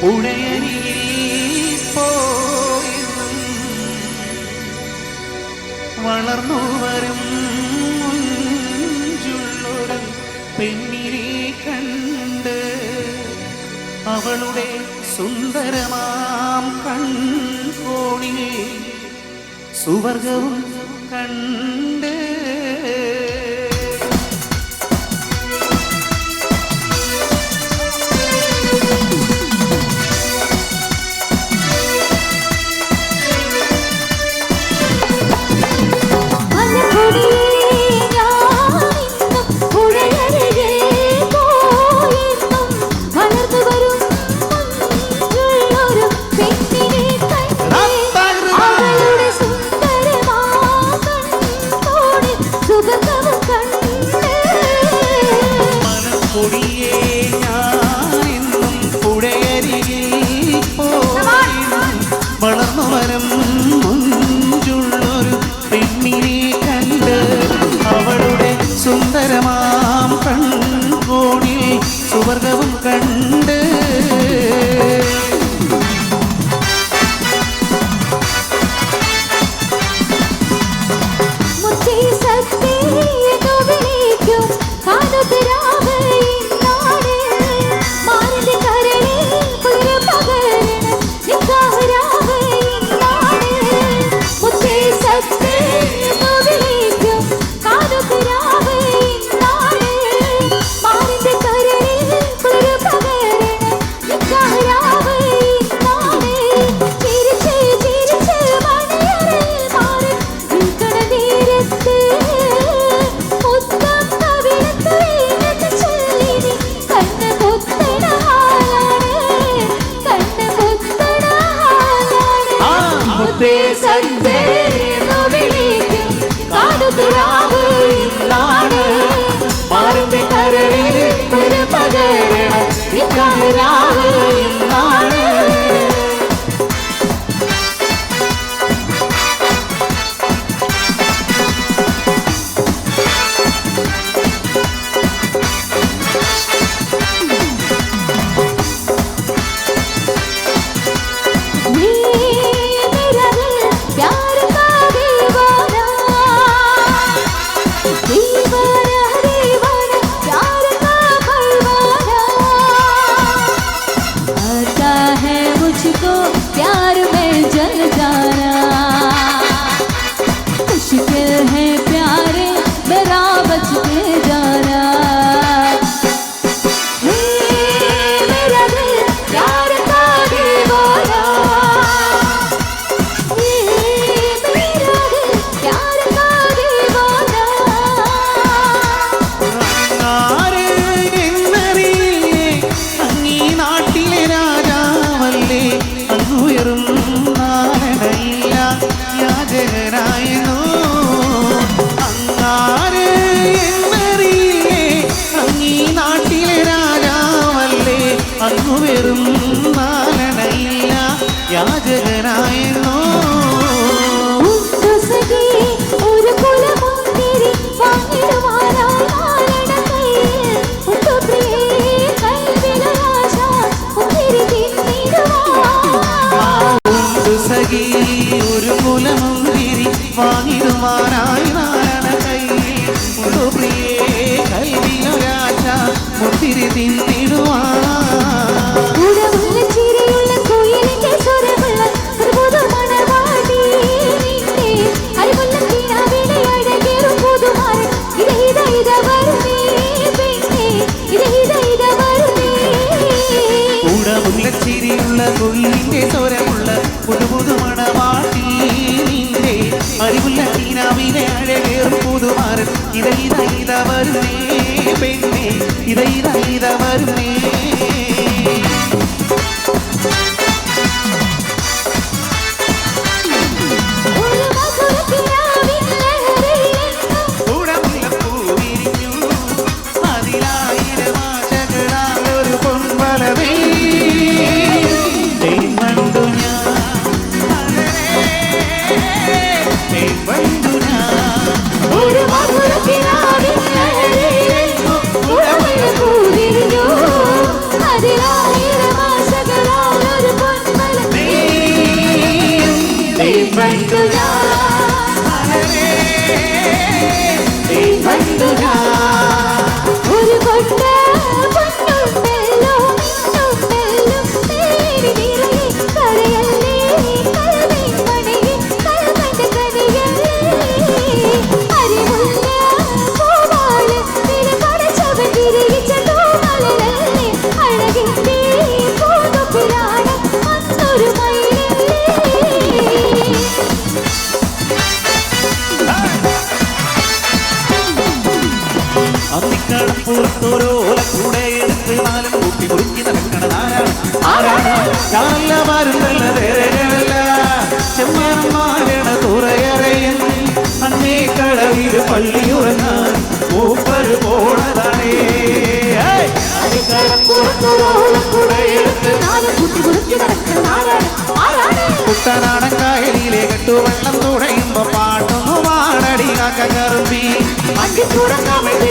പുഴയരിയിൽ വളർന്നു വരും പെണ്ണിനെ കണ്ട് അവളുടെ സുന്ദരമാം കൺകോണിൽ സുവർഗവും കണ്ട് നാട് മാറുന്ന കരളിൽ പകരണം ഇക്കാരാ प्यार में जल जा വെറും നാരണയില്ല യാചകനായിരുന്നു. അങ്ങാര് നാട്ടിലെ രാജാവല്ലേ? മുല്ലച്ചിരിയുള്ള കൊയിലിന്റെ സ്വരമുള്ള പുതുപുതു മണവാട്ടി നിന്റെ അറിവുള്ള നീനാവിലെ അഴകേറും പുതുമാരൻ. ഇത ഇത ഇത വരുന്നേ പെണ്ണെ. ഇത ഇത വരുന്നേ. അന്നിക്കടപ്പുറത്തോരോല കൂടെ എടുത്ത് നാലും കൂട്ടി മുറുക്കി നടക്കണത് ആരാണ് ഞാനല്ല വരുന്നല്ല വേറെയല്ല ചെമ്മാനമാരണ തുറയറയൻ അന്നേ കടവിൽ പള്ളിയുറങ്ങാൻ മൂപ്പര് പോണതാണേ കുറുക്കി കുട്ടനാടൻ കായലിലെ കെട്ടുവെള്ളം തുഴയുമ്പോ പാട്ടൊന്നു പാടടി കറുമ്പി അങ്കിപ്പുറക്കാമതി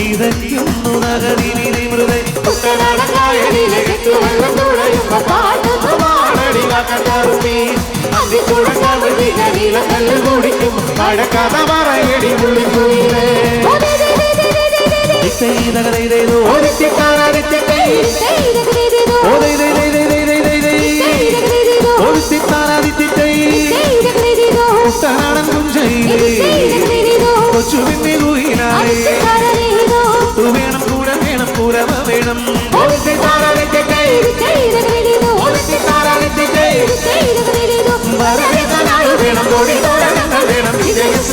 വെള്ളം ഇതയ്ക്കുന്നു നഗരിനിരുവേ കുട്ടനാടകായലിലെ കെട്ടുവെള്ളം തുഴയുമ്പോ പാട്ടൊന്നു പാടടി കറുപ്പി അന്തിക്കുടക്കാവതി കല്ല് കുടിക്കും പഴക്കഥ പറയടി പുള്ളിക്കുയിലേ வேணும். ஓடித்து தாராளத்தை கை ஓடித்து தாராளத்தை கை வரவேற்ற நாள் வேணும் வேணும் இதயம்